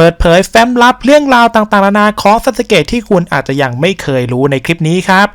เปิดเผยแฟ้มลับเรื่องราวต่างๆนานาของสัตเกตที่คุณอาจจะยังไม่เคยรู้ในคลิปนี้ครับ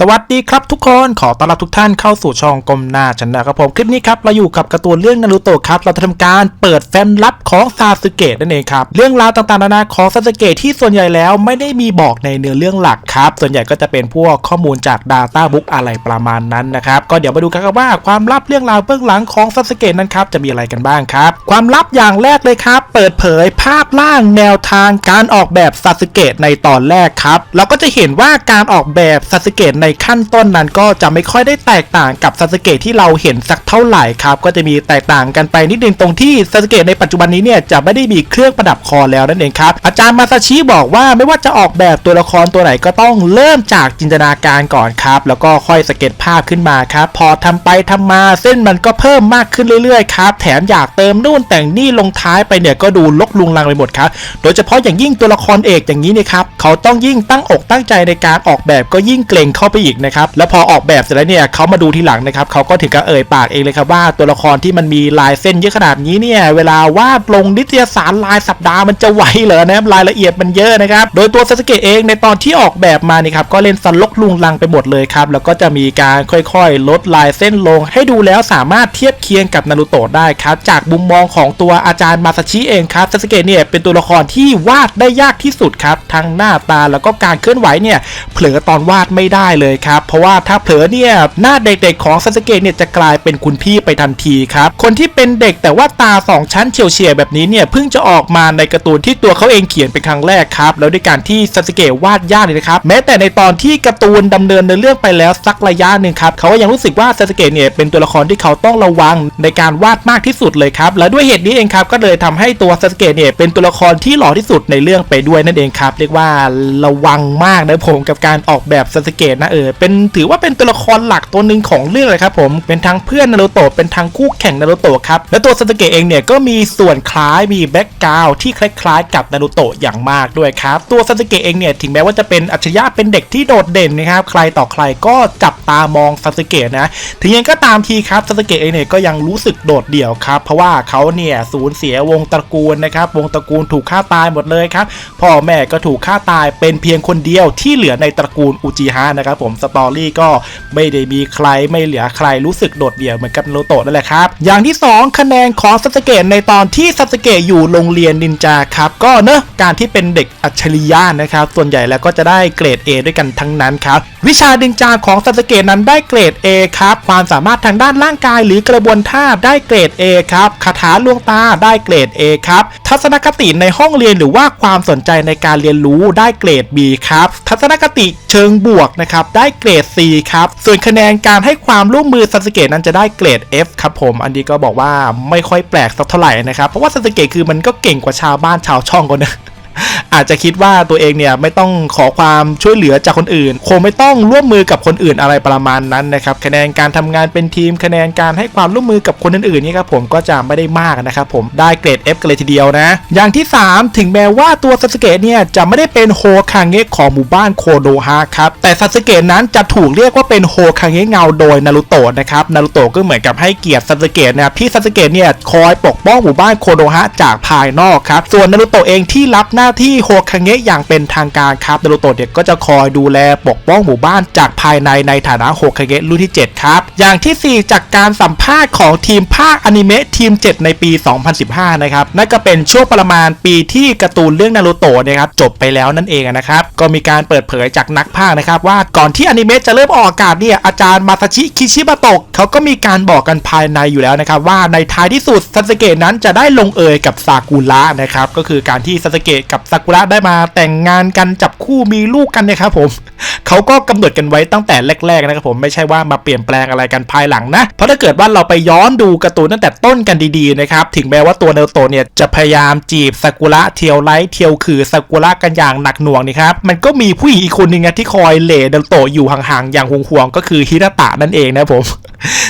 สวัสดีครับทุกคนขอต้อนรับทุกท่านเข้าสู่ช่องกลมหน้าชนะครับผมคลิปนี้ครับเราอยู่กับการ์ตูนเรื่องนารูโตะครับเราจะทำการเปิดแฟ้มลับของซาสึเกะนั่นเองครับเรื่องราวต่างๆนานาของซาสึเกะที่ส่วนใหญ่แล้วไม่ได้มีบอกในเนื้อเรื่องหลักครับส่วนใหญ่ก็จะเป็นพวกข้อมูลจาก Data Book อะไรประมาณนั้นนะครับก็เดี๋ยวมาดูกันครับว่าความลับเรื่องราวเบื้องหลังของซาสึเกะนั้นครับจะมีอะไรกันบ้างครับความลับอย่างแรกเลยครับ เปิดเผยภาพล่างแนวทางการออกแบบซาสึเกะในตอนแรกครับเราก็จะเห็นว่าการออกแบบซาสึเกะในขั้นต้นนั้นก็จะไม่ค่อยได้แตกต่างกับซาสเกะที่เราเห็นสักเท่าไหร่ครับ ก็จะมีแตกต่างกันไปนิดนึงตรงที่ซาสเกะในปัจจุบันนี้เนี่ยจะไม่ได้มีเครื่องประดับคอแล้วนั่นเองครับ อาจารย์มาซาชิบอกว่าไม่ว่าจะออกแบบตัวละครตัวไหนก็ต้องเริ่มจากจินตนาการก่อนครับ แล้วก็ค่อยสเก็ตภาพขึ้นมาครับ พอทำไปทำมาเส้นมันก็เพิ่มมากขึ้นเรื่อยๆครับ แถมอยากเติมนู่นแต่งนี่ลงท้ายไปเนี่ยก็ดูลกลุงลังไปหมดครับ โดยเฉพาะอย่างยิ่งตัวละครเอกอย่างนี้เนี่ยครับ เขาต้องยิ่งตั้งอกตั้งใจในการออกแบบก็ยิ่งเกรงเข้าไปอีกนะครับแล้วพอออกแบบเสร็จแล้วเนี่ยเขามาดูทีหลังนะครับเขาก็ถึงกับเอ่ยปากเองเลยครับว่าตัวละครที่มันมีลายเส้นเยอะขนาดนี้เนี่ยเวลาวาดลงนิตยสารลายสัปดาห์มันจะไหวเหรอนะครับรายละเอียดมันเยอะนะครับโดยตัวซาสเกะเองในตอนที่ออกแบบมานี่ครับก็เล่นสลกลุงลังไปหมดเลยครับแล้วก็จะมีการค่อยๆ ลดลายเส้นลง ให้ดูแล้วสามารถเทียบเคียงกับนารูโตะได้ครับจากมุมมองของตัวอาจารย์มาซาชิเองครับซาสเกะเนี่ยเป็นตัวละครที่วาดได้ยากที่สุดครับทั้งหน้าตาแล้วก็การเคลื่อนไหวเนี่ยเผลอตอนวาดไม่ได้เลยครับ เพราะว่าถ้าเผลอเนี่ยหน้าเด็กๆของซาสเกะเนี่ยจะกลายเป็นคุณพี่ไปทันทีครับ คนที่เป็นเด็กแต่ว่าตาสองชั้นเฉียวเฉียแบบนี้เนี่ยเพิ่งจะออกมาในการ์ตูนที่ตัวเขาเองเขียนเป็นครั้งแรกครับ แล้วด้วยการที่ซาสเกะวาดยากเลยนะครับแม้แต่ในตอนที่การ์ตูนดำเนินในเรื่องไปแล้วสักระยะหนึ่งครับเขาก็ยังรู้สึกว่าซาสเกะเนี่ยเป็นตัวละครที่เขาต้องระวังในการวาดมากที่สุดเลยครับและด้วยเหตุนี้เองครับก็เลยทำให้ตัวซาสเกะเนี่ยเป็นตัวละครที่หล่อที่สุดในเรื่องไปด้วยนั่นเองครับ เรียกว่าระวังมากนะผมกับการออกแบบซาสเกะนะเออเป็นถือว่าเป็นตัวละครหลักตัวหนึ่งของเรื่องเลยครับผมเป็นทั้งเพื่อนนารูโตะเป็นทั้งคู่แข่งนารูโตะครับและตัวซาสึเกะเองเนี่ยก็มีส่วนคล้ายมีแบ็กกราวที่คล้ายๆ กับนารูโตะอย่างมากด้วยครับตัวซาสึเกะเองเนี่ยถึงแม้ว่าจะเป็นอัจฉริยะเป็นเด็กที่โดดเด่นนะครับใครต่อใครก็จับตามองซาสึเกะนะถึงยังก็ตามทีครับซาสึเกะเองเนี่ยก็ยังรู้สึกโดดเดี่ยวครับเพราะว่าเขาเนี่ยสูญเสียวงตระกูลนะครับวงตระกูลถูกฆ่าตายหมดเลยครับพ่อแม่ก็ถูกฆ่าตายเป็นเพียงคนเดียวที่เหลือในตระกูลอุจิฮะนะครับผมสตอรี่ก็ไม่ได้มีใครไม่เหลือใครรู้สึกโดดเดี่ยวเหมือนกับนารูโตะนั่นแหละครับ อย่างที่ 2 คะแนนของซาสเกะในตอนที่ซาสเกะอยู่โรงเรียนนินจาครับ ก็เนอะการที่เป็นเด็กอัจฉริยะนะครับ ส่วนใหญ่แล้วก็จะได้เกรด A ด้วยกันทั้งนั้นครับ วิชานินจาของซาสเกะนั้นได้เกรด A ครับ ความสามารถทางด้านร่างกายหรือกระบวนท่าได้เกรด A ครับคาถาลวงตาได้เกรด A ครับทัศนคติในห้องเรียนหรือว่าความสนใจในการเรียนรู้ได้เกรด B ครับทัศนคติเชิงบวกนะครับได้เกรด C ครับ ส่วนคะแนนการให้ความร่วมมือซาสเกตนั้นจะได้เกรด F ครับผม อันนี้ก็บอกว่าไม่ค่อยแปลกสักเท่าไหร่นะครับ เพราะว่าซาสเกตคือมันก็เก่งกว่าชาวบ้านชาวช่องคนนะ อาจจะคิดว่าตัวเองเนี่ยไม่ต้องขอความช่วยเหลือจากคนอื่น คงไม่ต้องร่วมมือกับคนอื่นอะไรประมาณนั้นนะครับคะแนนการทำงานเป็นทีมคะแนนการให้ความร่วมมือกับคนอื่นๆนี่ครับผมก็จะไม่ได้มากนะครับผมได้เกรด F กันเลยทีเดียวนะ อย่างที่ 3 ถึงแม้ว่าตัวซาสเกะเนี่ยจะไม่ได้เป็นโฮคางเงะของหมู่บ้านโคโดฮะครับแต่ซาสเกะนั้นจะถูกเรียกว่าเป็นโฮคางเงะเงาโดยนารูโตะนะครับนารูโตะก็เหมือนกับให้เกียรติซาสเกะนะครับที่ซาสเกะเนี่ยคอยปกป้องหมู่บ้านโคโดฮะจากภายนอกครับส่วนนารูโตะเองที่รับหน้าาที่โฮคางเงะอย่างเป็นทางการครับนารูโตะเนี่ยก็จะคอยดูแลปกป้องหมู่บ้านจากภายในในฐานะโฮคางเงะรุ่นที่ 7 ครับ อย่างทีสี่ 4 จากการสัมภาษณ์ของทีมภาคอนิเมะทีม 7 ในปี 2015 นะครับ นั่นก็เป็นช่วงประมาณปีที่การ์ตูนเรื่องนารูโตะเนะครับจบไปแล้วนั่นเองนะครับ ก็มีการเปิดเผยจากนักภาคนะครับว่าก่อนที่อนิเมะจะเริ่มออกอากาศเนี่ยอาจารย์มาซาชิคิชิบะโตะเขาก็มีการบอกกันภายในอยู่แล้วนะครับว่าในท้ายที่สุดซาสเกะนั้นจะได้ลงเอยกับซากุระนะครับก็คือการที่ซาสเกะกับซากุระได้มาแต่งงานกันจับคู่มีลูกกันนะครับผมเขาก็กำหนดกันไว้ตั้งแต่แรกๆนะครับผมไม่ใช่ว่ามาเปลี่ยนแปลงอะไรกันภายหลังนะ เพราะถ้าเกิดว่าเราไปย้อนดูการ์ตูนตั้งแต่ต้นกันดีๆนะครับถึงแม้ว่าตัวเนโรโตเนี่ยจะพยายามจีบซากุระเทียวไลท์เทียวคือซากุระกันอย่างหนักหน่วงนี่ครับมันก็มีผู้หญิงอีกคนหนึงนะที่คอยเหล่เนโรโตอยู่ห่างๆอย่างห่วงๆก็คือฮินาตะนั่นเองนะผม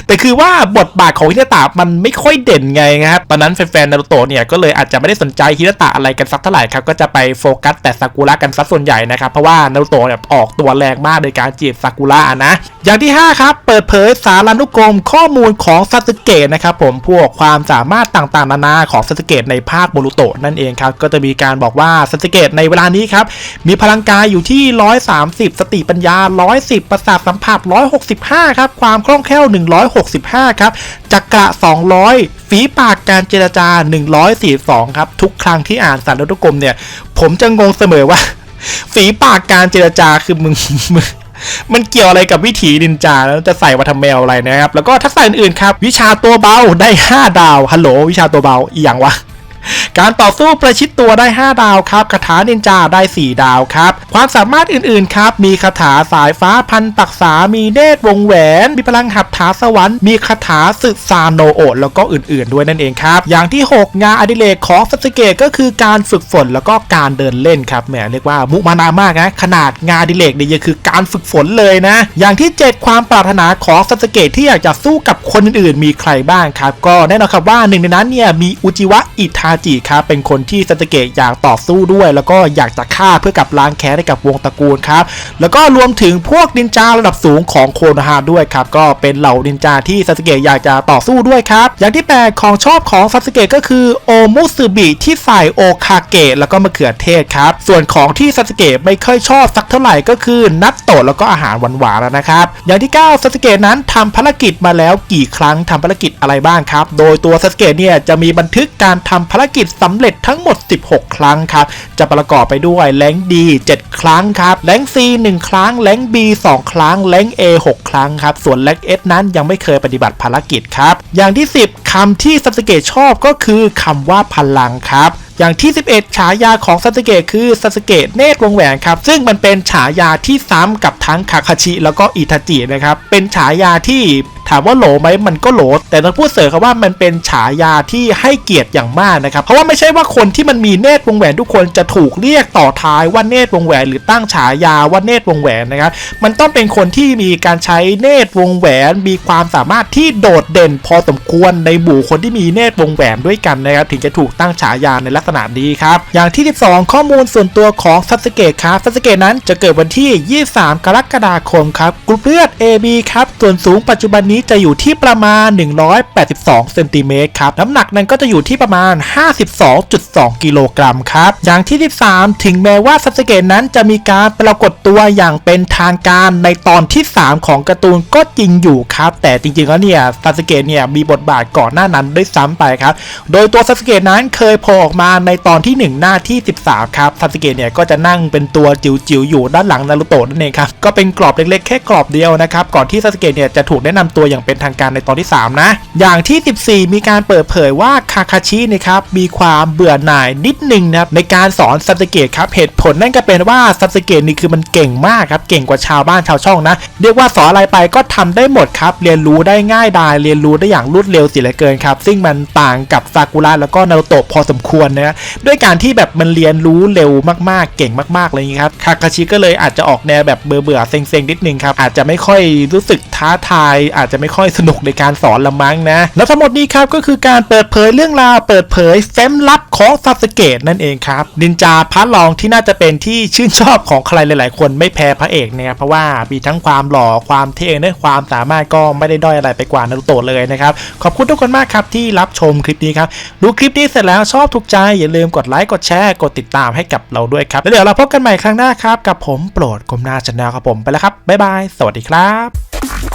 แต่คือว่าบทบาทของฮินาตะมันไม่ค่อยเด่นไงนะครับตอนนั้นแฟนๆนารูโตะเนี่ยก็เลยอาจจะไม่ได้สนใจฮินาตะอะไรกันสักเท่าไหร่ครับก็จะไปโฟกัสแต่ซากุระกันสักส่วนใหญ่นะครับเพราะว่านารูโตะเนี่ยออกตัวแรงมากในการจีบซากุระนะ อย่างที่ 5 ครับ เปิดเผยสารานุกรมข้อมูลของซาสึเกะนะครับผมพวกความสามารถต่างๆ นานาของซาสึเกะในภาคโบรุโตะนั่นเองครับก็จะมีการบอกว่าซาสึเกะในเวลานี้ครับมีพลังกายอยู่ที่ 130 สติปัญญา 110 ประสาทสัมผัส 165 ครับความคล่องแคล่ว165 ครับจักระ 200 ฝีปากการเจรจา 142 ครับ ทุกครั้งที่อ่านสารานุกรมเนี่ย ผมจะงงเสมอว่า ฝีปากการเจรจาคือมึงมึงมันเกี่ยวอะไรกับวิถีนินจาแล้วจะใส่มาทำแมวอะไรนะครับ แล้วก็ทักษะอื่นๆครับ วิชาตัวเบาได้ 5 ดาวฮัลโหลวิชาตัวเบาอีหยังวะ การต่อสู้ประชิดตัวได้ 5 ดาวครับคาถานินจาได้ 4 ดาวครับ ความสามารถอื่นๆครับ มีคาถาสายฟ้าพันปักษา มีเนตรวงแหวน มีพลังหัตถาสวรรค์ มีคาถาสึกซาโนโอะแล้วก็อื่นๆด้วยนั่นเองครับ อย่างที่ 6 งานอดิเรกของซัสเกะก็คือการฝึกฝนแล้วก็การเดินเล่นครับแหมเรียกว่ามุมานามากนะขนาดงานอดิเรกเนี่ยยังคือการฝึกฝนเลยนะ อย่างที่ 7 ความปรารถนาของซัสเกะที่อยากจะสู้กับคนอื่นๆ มีใครบ้างครับ ก็แน่นอนครับว่าหนึ่งในนั้นเนี่ยมีอุจิวะอิทาจิครับเป็นคนที่ซัสเกะอยากต่อสู้ด้วย แล้วก็อยากจะฆ่าเพื่อกับล้างแค้นให้กับวงตระกูลครับแล้วก็รวมถึงพวกนินจาระดับสูงของโคโนฮาด้วยครับก็เป็นเหล่านินจาที่ซัสเกะอยากจะต่อสู้ด้วยครับอย่างที่แปดของชอบของซัสเกะก็คือโอมุสึบิที่ใส่โอคาเกะแล้วก็มะเขือเทศครับส่วนของที่ซัสเกะไม่ค่อยชอบสักเท่าไหร่ก็คือนัตโตะแล้วก็อาหารหวานๆแล้วนะครับอย่างที่9ซัสเกะนั้นทำภารกิจมาแล้วกี่ครั้งทำภารกิจอะไรบ้างครับโดยตัวซัสเกะเนี่ยจะมีบันทึกการทำภารกิจสำเร็จทั้งหมด 16 ครั้งครับ จะประกอบไปด้วยแรงดี 7 ครั้งครับแรง C 1 ครั้งแรง B 2 ครั้งแรง A 6 ครั้งครับส่วนแรง S นั้นยังไม่เคยปฏิบัติภารกิจครับอย่างที่ 10คำที่ซัสเกะชอบก็คือคำว่าพลังครับอย่างที่ 11 ฉายาของซาสึเกะคือซาสึเกะเนตรวงแหวนครับ ซึ่งมันเป็นฉายาที่ซ้ำกับทั้งคาคาชิ แล้วก็อิทาจินะครับ เป็นฉายาที่ถามว่าโหลไหมมันก็โหล แต่ต้องพูดเสริมครับว่ามันเป็นฉายาที่ให้เกียรติอย่างมากนะครับ เพราะว่าไม่ใช่ว่าคนที่มันมีเนตรวงแหวนทุกคนจะถูกเรียกต่อท้ายว่าเนตรวงแหวน หรือตั้งฉายาว่าเนตรวงแหวนนะครับ มันต้องเป็นคนที่มีการใช้เนตรวงแหวน มีความสามารถที่โดดเด่นพอสมควรในหมู่คนที่มีเนตรวงแหวนด้วยกันนะครับถึงจะถูกตั้งฉายาในลักษณะนี้ครับ อย่างที่ 12 ข้อมูลส่วนตัวของซัสเกะครับซัสเกะนั้นจะเกิดวันที่ 23 กรกฎาคมครับกรุ๊ปเลือด AB ครับส่วนสูงปัจจุบันนี้จะอยู่ที่ประมาณ 182เซนติเมตรครับ น้ำหนักนั้นก็จะอยู่ที่ประมาณ 52.2 กิโลกรัมครับ อย่างที่ 13 ถึงแม้ว่าซัสเกะนั้นจะมีการปรากฏตัวอย่างเป็นทางการในตอนที่ 3 ของการ์ตูนก็จริงอยู่ครับ แต่จริงๆแล้วเนี่ยซัสเกะเนี่ยมีบทบาทก่อนหน้านั้นด้วยซ้ำไปครับ โดยตัวซัสเกะนั้นเคยโผล่ออกมาในตอนที่ 1 หน้าที่ 13 ครับซัสเกะเนี่ยก็จะนั่งเป็นตัวจิ๋วๆอยู่ด้านหลังนารูโตะนั่นเองครับ ก็เป็นกรอบเล็กๆแค่กรอบเดียวนะครับ ก่อนที่ซัสเกะเนี่ยจะถูกแนะนำตัวอย่างเป็นทางการในตอนที่ 3 นะ อย่างที่ 14 มีการเปิดเผยว่าคาคาชินะครับมีความเบื่อหน่ายนิดนึงนะครับในการสอนซัสเกะครับเหตุผลนั่นก็เป็นว่าซัสเกะนี่คือมันเก่งมากครับเก่งกว่าชาวบ้านชาวช่องนะเรียกว่าสอนอะไรไปก็ทำได้หมดครับเรียนรู้ได้ง่ายดายเรียนรู้ได้อย่างรวดเร็วสิเหลือเกินครับซึ่งมันต่างกับซากุระแล้วก็นารูโตะพอสมควรนะด้วยการที่แบบมันเรียนรู้เร็วมากๆ เก่งมากๆอะไรอย่างนี้ครับคาคาชิก็เลยอาจจะออกแนวแบบเบื่อเบื่อๆเซ็งๆนิดนึงครับอาจจะไม่ค่อยรู้สึกท้าทายอาจจะจะไม่ค่อยสนุกในการสอนละมั้งนะ แล้วทั้งหมดนี้ครับก็คือการเปิดเผยเรื่องราวเปิดเผยเฟ้มลับของซาสเกะนั่นเองครับนินจาพร์ทรองที่น่าจะเป็นที่ชื่นชอบของใครหลาย ๆ คนไม่แพ้พระเอกเนะครับเพราะว่ามีทั้งความหล่อความเท่และความสามารถก็ไม่ได้ด้อยอะไรไปกว่านารูโตะเลยนะครับขอบคุณทุกคนมากครับที่รับชมคลิปนี้ครับดูคลิปนี้เสร็จแล้วชอบถูกใจอย่าลืมกดไลค์กดแชร์กดติดตามให้กับเราด้วยครับแล้วเดี๋ยวเราพบกันใหม่ครั้งหน้าครับกับผมโปรดกรมหน้าชนะครับผมไปแล้วครับบ๊ายบาย สวัสดีครับ